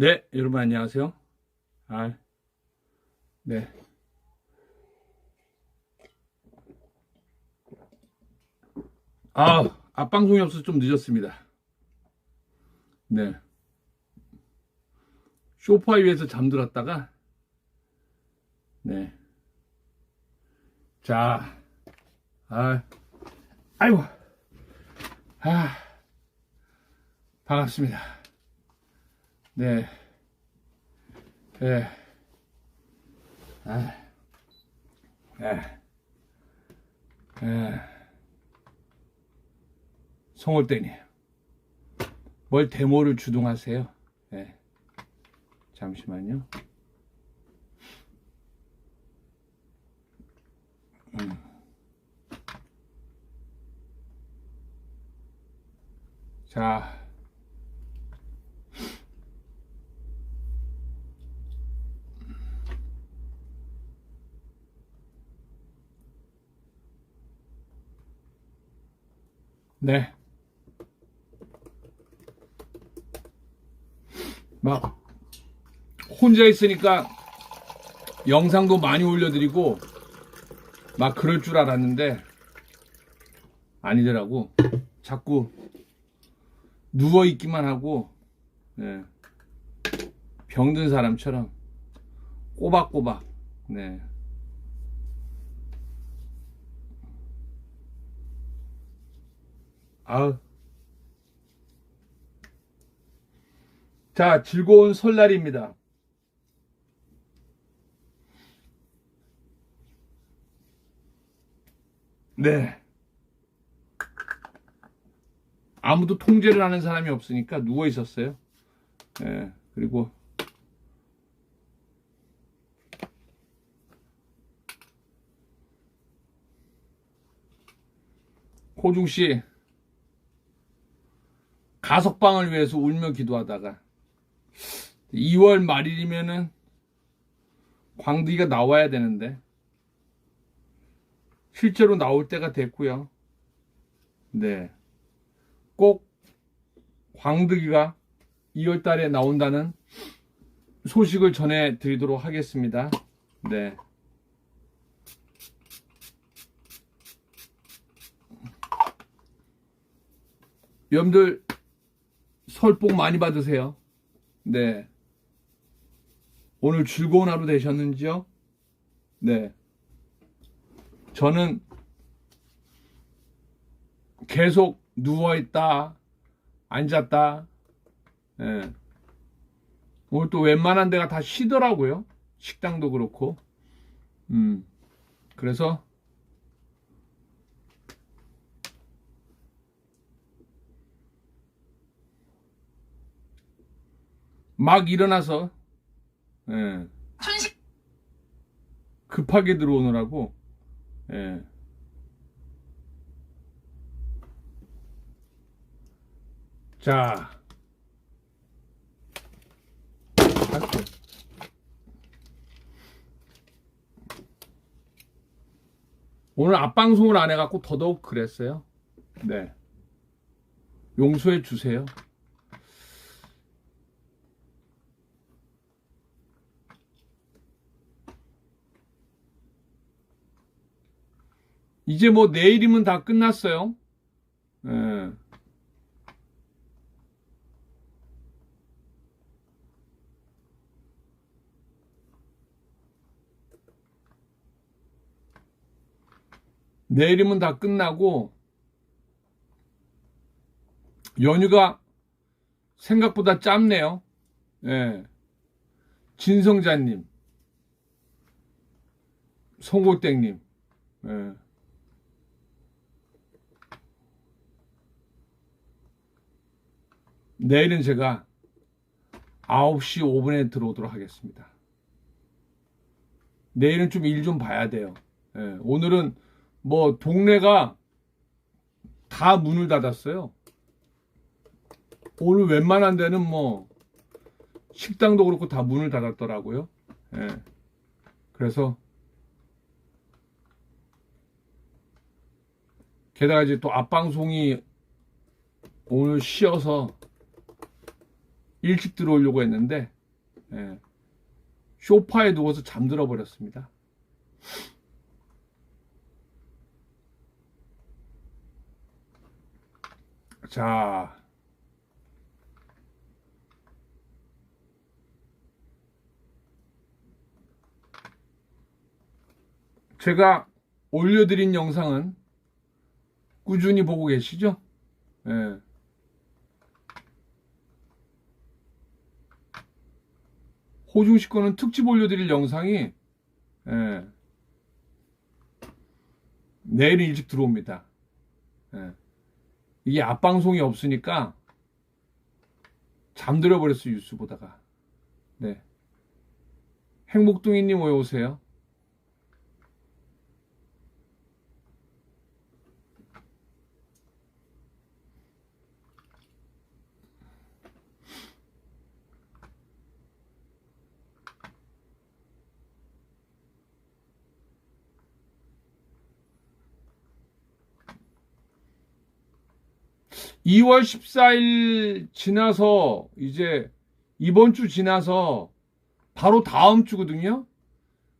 네, 여러분 안녕하세요. 아, 네. 아, 앞방송이 없어서 좀 늦었습니다. 네. 소파 위에서 잠들었다가, 네. 자, 아, 아이고, 아, 반갑습니다. 네. 예. 아. 예. 예. 송월대님. 뭘 데모를 주동하세요? 예. 잠시만요. 음. 자. 네. 막 혼자 있으니까 영상도 많이 올려드리고 막 그럴 줄 알았는데 아니더라고. 자꾸 누워 있기만 하고 네. 병든 사람처럼 꼬박꼬박 네. 아우. 자, 즐거운 설날입니다. 네. 아무도 통제를 하는 사람이 없으니까 누워 있었어요. 예, 그리고 호중 씨 가석방을 위해서 울며 기도하다가 2월 말일이면은 광득이가 나와야 되는데 실제로 나올 때가 됐고요. 네. 꼭 광득이가 2월 달에 나온다는 소식을 전해 드리도록 하겠습니다. 네. 여러분들 설 복 많이 받으세요. 네. 오늘 즐거운 하루 되셨는지요? 네. 저는 계속 누워있다, 앉았다, 예. 오늘 또 웬만한 데가 다 쉬더라고요. 식당도 그렇고. 음. 그래서 막 일어나서 예. 급하게 들어오느라고 예. 자. 오늘 앞방송을 안 해갖고 더더욱 그랬어요. 네. 용서해 주세요. 이제 뭐 내일이면 다 끝났어요. 예. 내일이면 다 끝나고 연휴가 생각보다 짧네요. 예. 진성자님, 송골땡님, 예. 내일은 제가 9시 5분에 들어오도록 하겠습니다. 내일은 좀일좀 봐야 돼요. 예, 오늘은 뭐 동네가 다 문을 닫았어요. 오늘 웬만한 데는 뭐 식당도 그렇고 다 문을 닫았더라고요. 예. 그래서 게다가 이제 또 앞방송이 오늘 쉬어서 일찍 들어오려고 했는데 예, 쇼파에 누워서 잠들어 버렸습니다. 자, 제가 올려드린 영상은 꾸준히 보고 계시죠? 예. 호중식 거는 특집 올려드릴 영상이 예. 내일 일찍 들어옵니다. 예. 이게 앞방송이 없으니까 잠들어 버렸어요 뉴스 보다가. 네. 행복둥이님 왜 오세요? 이월 14일 지나서 이제 이번 주 지나서 바로 다음 주거든요.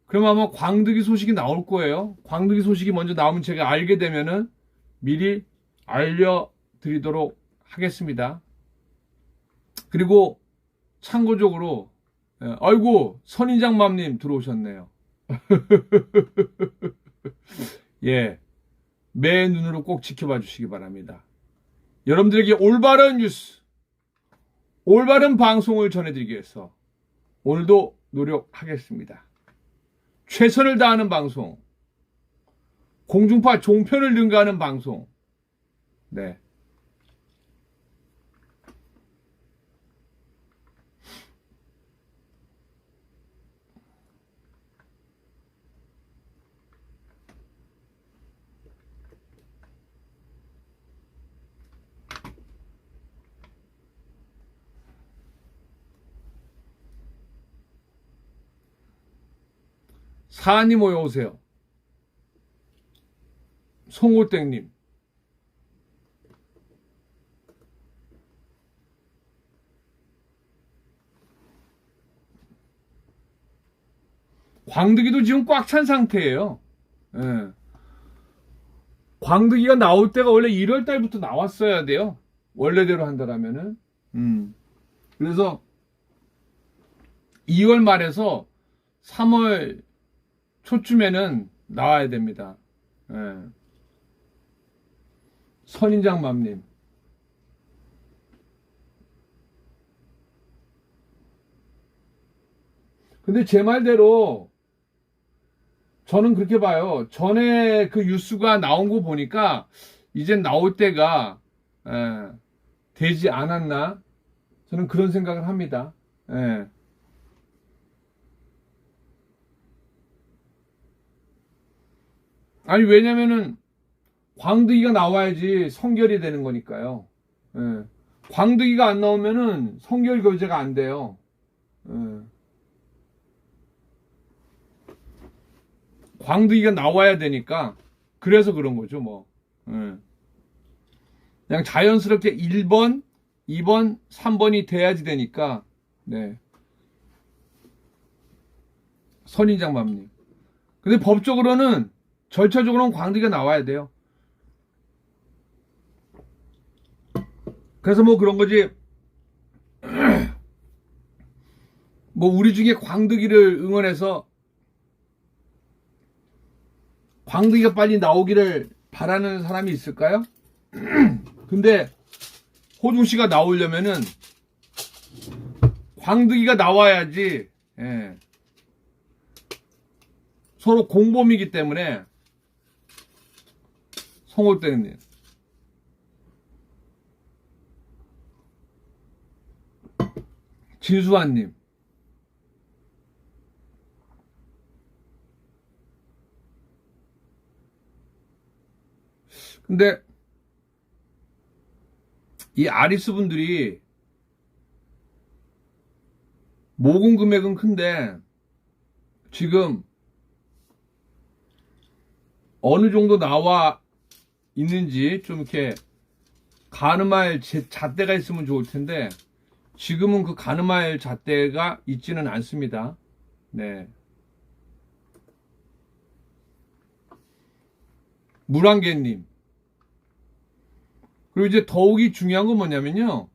그럼 아마 광득이 소식이 나올 거예요. 광득이 소식이 먼저 나오면 제가 알게 되면은 미리 알려드리도록 하겠습니다. 그리고 참고적으로 예, 아이고 선인장맘님 들어오셨네요. 예, 매 눈으로 꼭 지켜봐 주시기 바랍니다. 여러분들에게 올바른 뉴스, 올바른 방송을 전해드리기 위해서 오늘도 노력하겠습니다. 최선을 다하는 방송, 공중파 종편을 능가하는 방송, 네. 사안이 모여오세요. 송호땡님. 광득이도 지금 꽉 찬 상태예요. 예. 광득이가 나올 때가 원래 1월 달부터 나왔어야 돼요. 원래대로 한다라면은. 음. 그래서 2월 말에서 3월 초쯤에는 나와야 됩니다. 예. 선인장 맘님. 근데 제 말대로 저는 그렇게 봐요. 전에 그 뉴스가 나온 거 보니까 이제 나올 때가 예, 되지 않았나? 저는 그런 생각을 합니다. 예. 아니 왜냐면은 광득이가 나와야지 성결이 되는 거니까요. 예. 광득이가 안 나오면은 성결 교제가 안 돼요. 예. 광득이가 나와야 되니까 그래서 그런 거죠 뭐. 예. 그냥 자연스럽게 1번, 2번, 3번이 돼야지 되니까 네. 선인장맘님. 근데 법적으로는 절차적으로는 광득이가 나와야 돼요. 그래서 뭐 그런 거지. 뭐 우리 중에 광득이를 응원해서 광득이가 빨리 나오기를 바라는 사람이 있을까요? 근데 호중 씨가 나오려면은 광득이가 나와야지. 예. 서로 공범이기 때문에 송골대님. 진수환님. 근데 이 아리스 분들이 모금 금액은 큰데 지금 어느 정도 나와 있는지 좀 이렇게 가늠할 제- 잣대가 있으면 좋을 텐데 지금은 그 가늠할 잣대가 있지는 않습니다. 네. 물안개님. 그리고 이제 더욱이 중요한 건 뭐냐면요.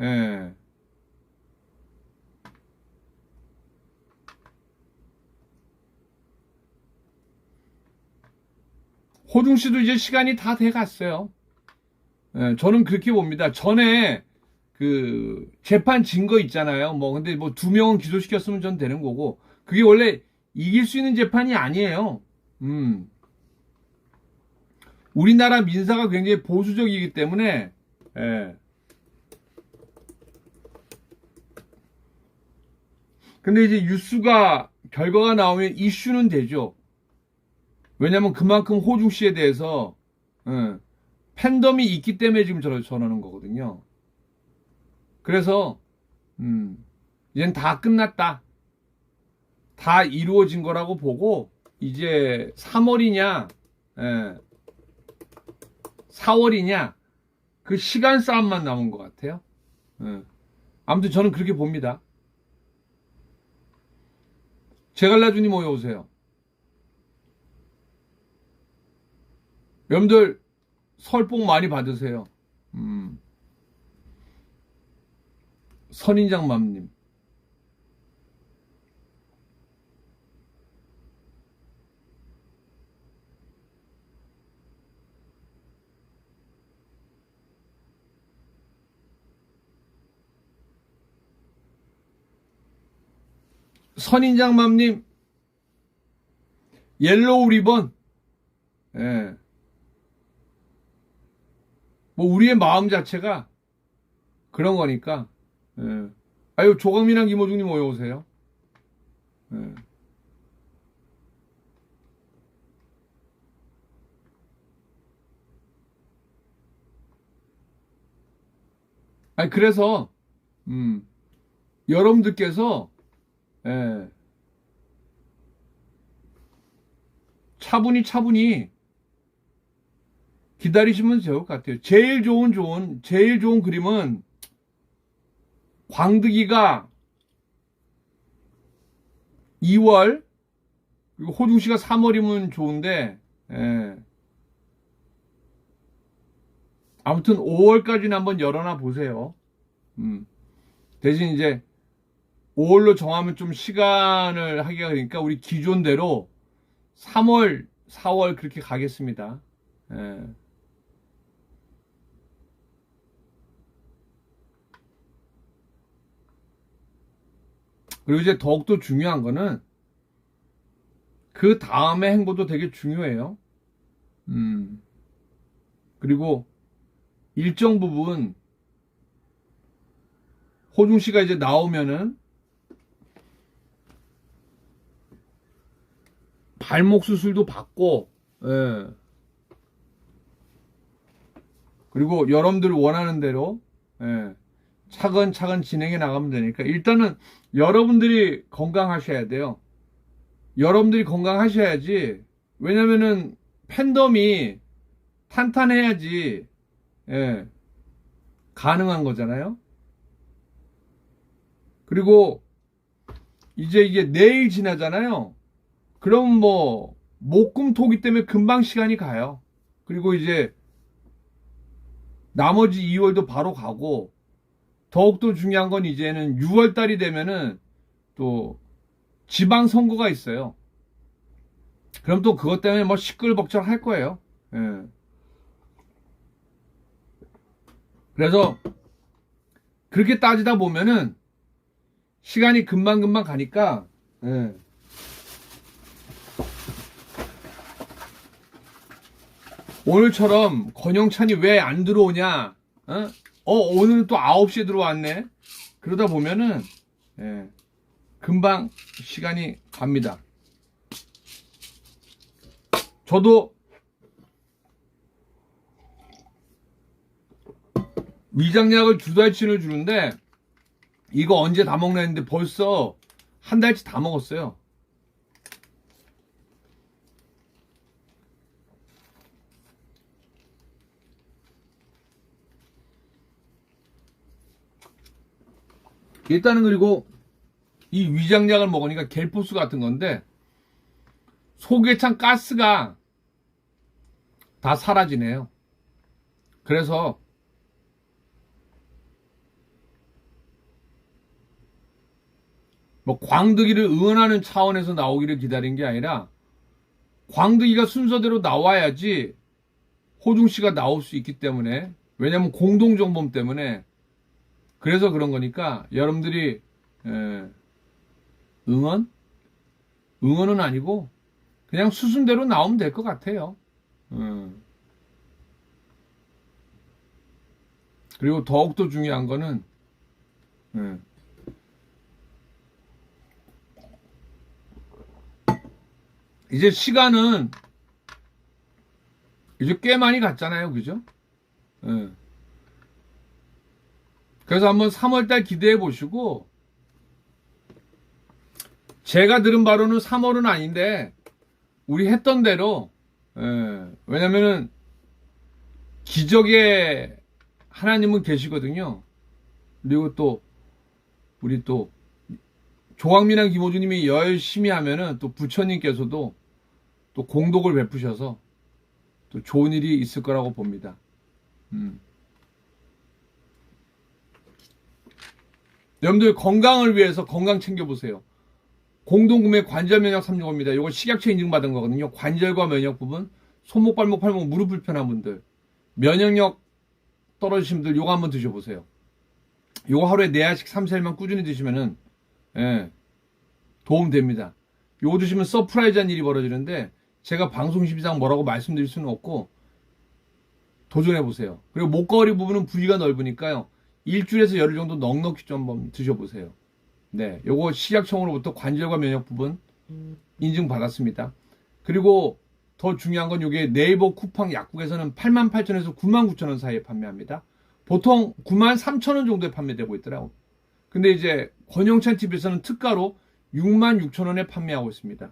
예. 호중 씨도 이제 시간이 다 돼 갔어요. 예, 저는 그렇게 봅니다. 전에 그 재판 증거 있잖아요. 뭐 근데 뭐 두 명은 기소시켰으면 전 되는 거고 그게 원래 이길 수 있는 재판이 아니에요. 음. 우리나라 민사가 굉장히 보수적이기 때문에 예. 근데 이제 뉴스가 결과가 나오면 이슈는 되죠. 왜냐면 그만큼 호중 씨에 대해서 예, 팬덤이 있기 때문에 지금 저러, 저러는 거거든요. 그래서 음, 이젠 다 끝났다. 다 이루어진 거라고 보고 이제 3월이냐 예, 4월이냐 그 시간 싸움만 남은 것 같아요. 예. 아무튼 저는 그렇게 봅니다. 제갈라주님 모여 오세요. 여러분들 설 복 많이 받으세요. 음. 선인장맘님. 선인장맘님, 옐로우 리본, 예. 뭐, 우리의 마음 자체가 그런 거니까, 예. 아유, 조광민랑 김호중님 모여 오세요. 예. 아니, 그래서, 음, 여러분들께서, 예, 차분히 차분히 기다리시면 좋을 것 같아요. 제일 좋은 좋은 제일 좋은 그림은 광득이가 2월 그리고 호중 씨가 3월이면 좋은데 예. 아무튼 5월까지는 한번 열어놔 보세요. 음. 대신 이제 5월로 정하면 좀 시간을 하기가 그러니까 우리 기존대로 3월, 4월 그렇게 가겠습니다. 예. 그리고 이제 더욱더 중요한 거는 그 다음의 행보도 되게 중요해요. 음. 그리고 일정 부분 호중 씨가 이제 나오면은 발목 수술도 받고, 예. 그리고 여러분들 원하는 대로, 예. 차근차근 진행해 나가면 되니까, 일단은 여러분들이 건강하셔야 돼요. 여러분들이 건강하셔야지, 왜냐면은 팬덤이 탄탄해야지, 예. 가능한 거잖아요. 그리고 이제 이게 내일 지나잖아요. 그럼 뭐 목금토기 때문에 금방 시간이 가요. 그리고 이제 나머지 2월도 바로 가고 더욱더 중요한 건 이제는 6월 달이 되면은 또 지방 선거가 있어요. 그럼 또 그것 때문에 뭐 시끌벅적 할 거예요. 예. 그래서 그렇게 따지다 보면은 시간이 금방금방 가니까 예. 오늘처럼 권영찬이 왜 안 들어오냐? 어? 어, 오늘은 또 9시에 들어왔네. 그러다 보면은 예, 금방 시간이 갑니다. 저도 위장약을 두 달치를 주는데 이거 언제 다 먹나 했는데 벌써 한 달치 다 먹었어요. 일단은 그리고 이 위장약을 먹으니까 겔포스 같은 건데 속에 찬 가스가 다 사라지네요. 그래서 뭐 광득이를 응원하는 차원에서 나오기를 기다린 게 아니라 광득이가 순서대로 나와야지 호중 씨가 나올 수 있기 때문에 왜냐면 공동 정범 때문에 그래서 그런 거니까 여러분들이 에, 응원 응원은 아니고 그냥 수순대로 나오면 될 것 같아요. 음. 그리고 더욱더 중요한 거는 음. 이제 시간은 이제 꽤 많이 갔잖아요. 그죠? 예. 그래서 한번 3월달 기대해 보시고 제가 들은 바로는 3월은 아닌데 우리 했던 대로 예. 왜냐면은 기적의 하나님은 계시거든요. 그리고 또 우리 또 조광민한 김호주님이 열심히 하면은 또 부처님께서도 또 공덕을 베푸셔서 또 좋은 일이 있을 거라고 봅니다. 음. 여러분들 건강을 위해서 건강 챙겨보세요. 공동구매 관절 면역 365입니다. 이거 식약처 인증받은 거거든요. 관절과 면역 부분, 손목, 발목, 팔목, 무릎 불편한 분들, 면역력 떨어지신 분들 요거 한번 드셔보세요. 요거 하루에 4알씩 3세일만 꾸준히 드시면은 예, 도움 됩니다. 요거 드시면 서프라이즈한 일이 벌어지는데 제가 방송 심상 뭐라고 말씀드릴 수는 없고 도전해 보세요. 그리고 목걸이 부분은 부위가 넓으니까요. 일주일에서 열흘 정도 넉넉히 좀 한번 드셔보세요. 네, 요거 식약청으로부터 관절과 면역 부분 인증 받았습니다. 그리고 더 중요한 건 요게 네이버 쿠팡 약국에서는 88,000원에서 99,000원 사이에 판매합니다. 보통 93,000원 정도에 판매되고 있더라고. 근데 이제 권영찬 TV에서는 특가로 66,000원에 판매하고 있습니다.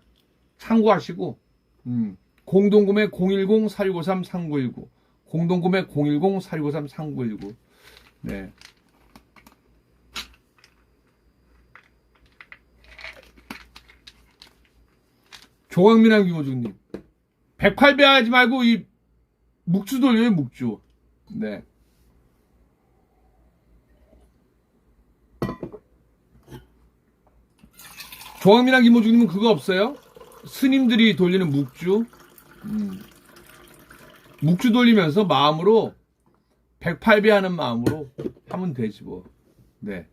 참고하시고 음, 공동구매 010-4653-3919 공동구매 010-4653-3919 네. 조광민한 김호중님 108배 하지 말고 이 묵주 돌려요 묵주 네. 조광민한 김호중님은 그거 없어요? 스님들이 돌리는 묵주 음. 묵주 돌리면서 마음으로 108배 하는 마음으로 하면 되지 뭐. 네.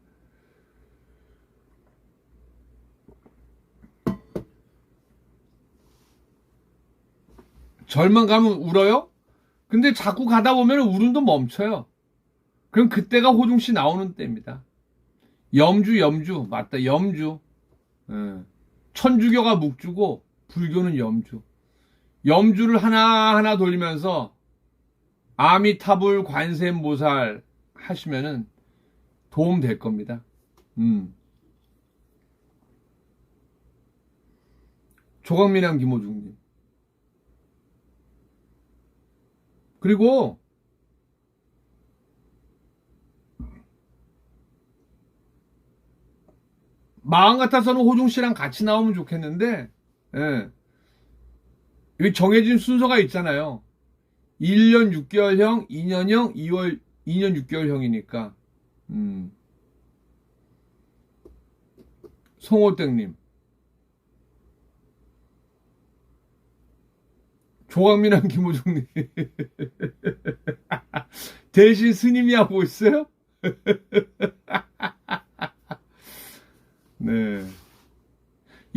절만 가면 울어요? 근데 자꾸 가다 보면 울음도 멈춰요. 그럼 그때가 호중 씨 나오는 때입니다. 염주, 염주. 맞다, 염주. 예. 천주교가 묵주고, 불교는 염주. 염주를 하나하나 돌리면서 아미타불 관세음보살 하시면은 도움 될 겁니다. 음. 조광민랑 김호중님. 그리고 마음 같아서는 호중 씨랑 같이 나오면 좋겠는데, 예. 여기 정해진 순서가 있잖아요. 1년 6개월형, 2년형, 2월 2년 6개월형이니까. 음. 송호땡님. 조광민한 김호중님. 대신 스님이 하고 있어요? 네.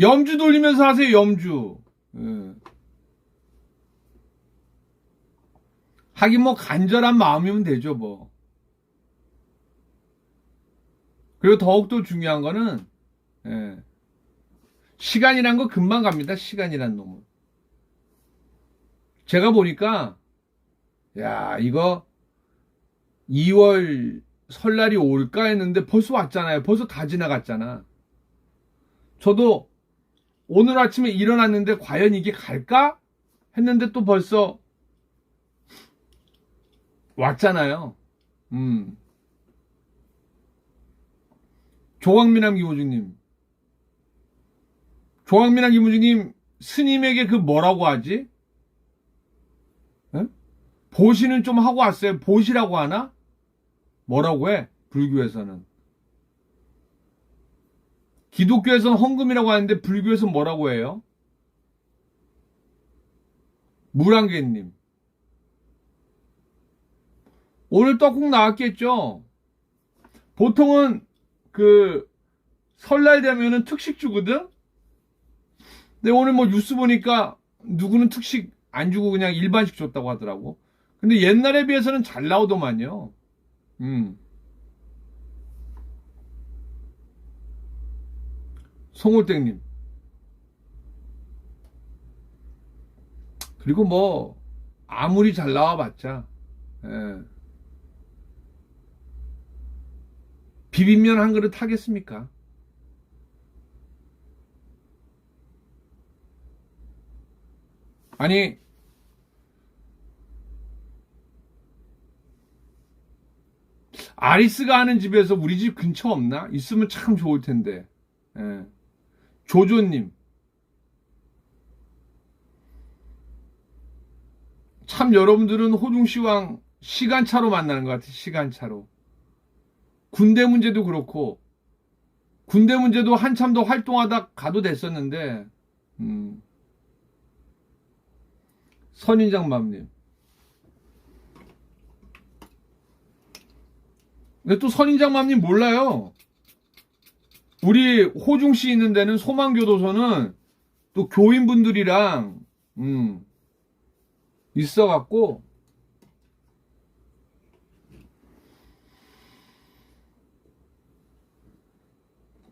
염주 돌리면서 하세요, 염주. 네. 하긴 뭐 간절한 마음이면 되죠, 뭐. 그리고 더욱더 중요한 거는, 예. 시간이란 거 금방 갑니다, 시간이란 놈은. 제가 보니까, 야, 이거 2월 설날이 올까 했는데 벌써 왔잖아요. 벌써 다 지나갔잖아. 저도 오늘 아침에 일어났는데 과연 이게 갈까? 했는데 또 벌써 왔잖아요. 음. 조광민함 김호중님. 조광민함 김호중님, 스님에게 그 뭐라고 하지? 에? 보시는 좀 하고 왔어요. 보시라고 하나? 뭐라고 해? 불교에서는. 기독교에서는 헌금이라고 하는데 불교에서는 뭐라고 해요? 물안개님. 오늘 떡국 나왔겠죠? 보통은 그 설날 되면은 특식 주거든? 근데 오늘 뭐 뉴스 보니까 누구는 특식 안 주고 그냥 일반식 줬다고 하더라고. 근데 옛날에 비해서는 잘 나오더만요. 음. 송울땡님. 그리고 뭐, 아무리 잘 나와봤자, 예. 비빔면 한 그릇 하겠습니까? 아니, 아리스가 하는 집에서 우리 집 근처 없나? 있으면 참 좋을 텐데. 예. 조조님. 참 여러분들은 호중시왕 시간차로 만나는 것 같아요. 시간차로. 군대 문제도 그렇고 군대 문제도 한참 더 활동하다 가도 됐었는데 음. 선인장맘님 근데 또 선인장맘님 몰라요 우리 호중시 있는 데는 소망교도소는 또 교인분들이랑 음, 있어갖고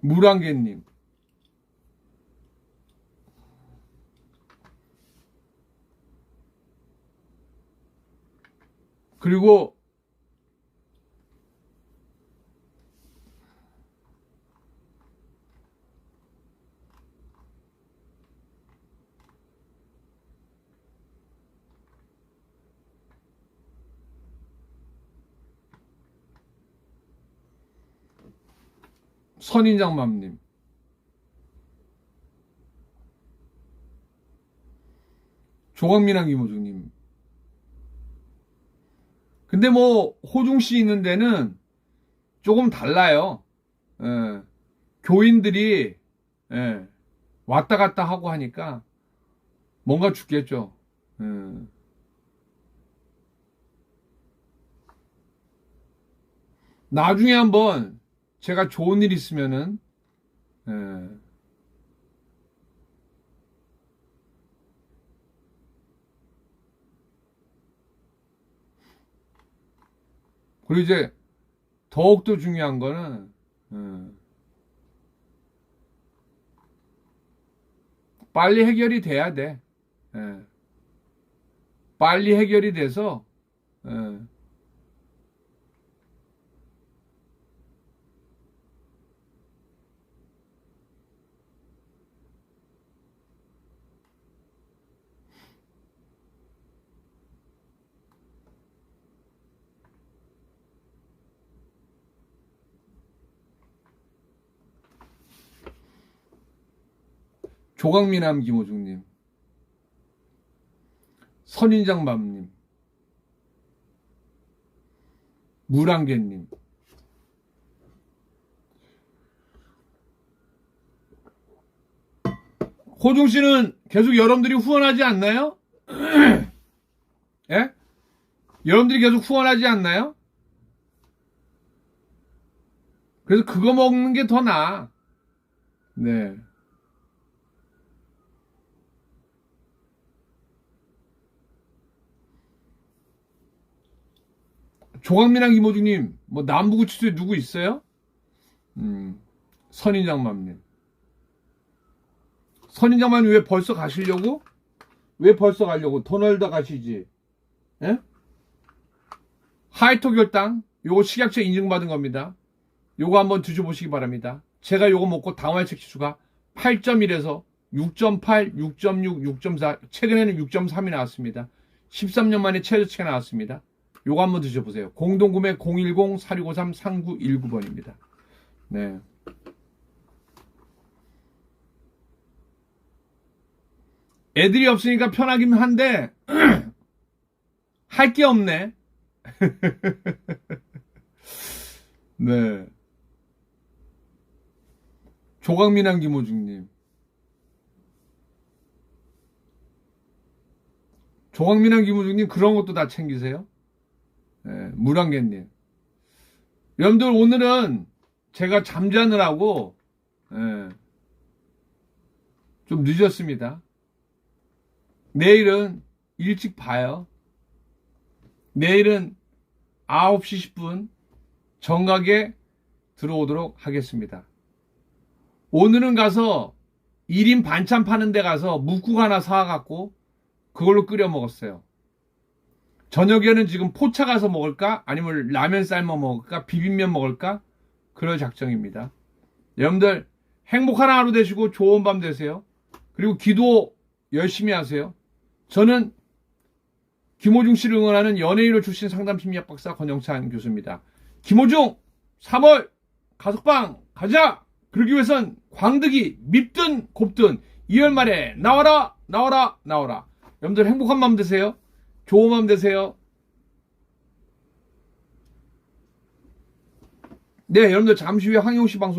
물안개님. 그리고 선인장맘님. 조광민랑 이모중님. 근데 뭐 호중씨 있는 데는 조금 달라요. 예. 교인들이 예. 왔다 갔다 하고 하니까 뭔가 죽겠죠. 예. 나중에 한번 제가 좋은 일 있으면은 예. 그리고 이제 더욱더 중요한 거는 예. 빨리 해결이 돼야 돼. 예. 빨리 해결이 돼서 예. 조강민함 김호중님, 선인장맘님, 물안개님, 호중 씨는 계속 여러분들이 후원하지 않나요? 예? 여러분들이 계속 후원하지 않나요? 그래서 그거 먹는 게 더 나아. 네. 조광민랑 이모중님, 뭐 남부구치소에 누구 있어요? 음, 선인장맘님. 선인장맘님 왜 벌써 가시려고? 왜 벌써 가려고? 더 놀다 가시지. 예? 하이토 결당, 요거 식약처 인증받은 겁니다. 요거 한번 드셔보시기 바랍니다. 제가 요거 먹고 당화혈색 지수가 8.1에서 6.8, 6.6, 6.4, 최근에는 6.3이 나왔습니다. 13년 만에 최저치가 나왔습니다. 요거 한번 드셔보세요. 공동구매 010-4653-3919번입니다. 네. 애들이 없으니까 편하긴 한데, 할 게 없네. 네. 조각민한 김호중님. 조각민한 김호중님 그런 것도 다 챙기세요? 네, 물안개님. 여러분들 오늘은 제가 잠자느라고 예, 좀 늦었습니다. 내일은 일찍 봐요. 내일은 9시 10분 정각에 들어오도록 하겠습니다. 오늘은 가서 1인 반찬 파는 데 가서 묵국 하나 사갖고 그걸로 끓여 먹었어요. 저녁에는 지금 포차 가서 먹을까? 아니면 라면 삶아 먹을까? 비빔면 먹을까? 그럴 작정입니다. 여러분들 행복한 하루 되시고 좋은 밤 되세요. 그리고 기도 열심히 하세요. 저는 김호중 씨를 응원하는 연예인으로 출신 상담 심리학 박사 권영찬 교수입니다. 김호중 3월 가석방 가자. 그러기 위해선 광득이 밉든 곱든 2월 말에 나와라 나와라 나와라. 여러분들 행복한 밤 되세요. 좋은 밤 되세요. 네, 여러분들 잠시 후에 황용 씨 방송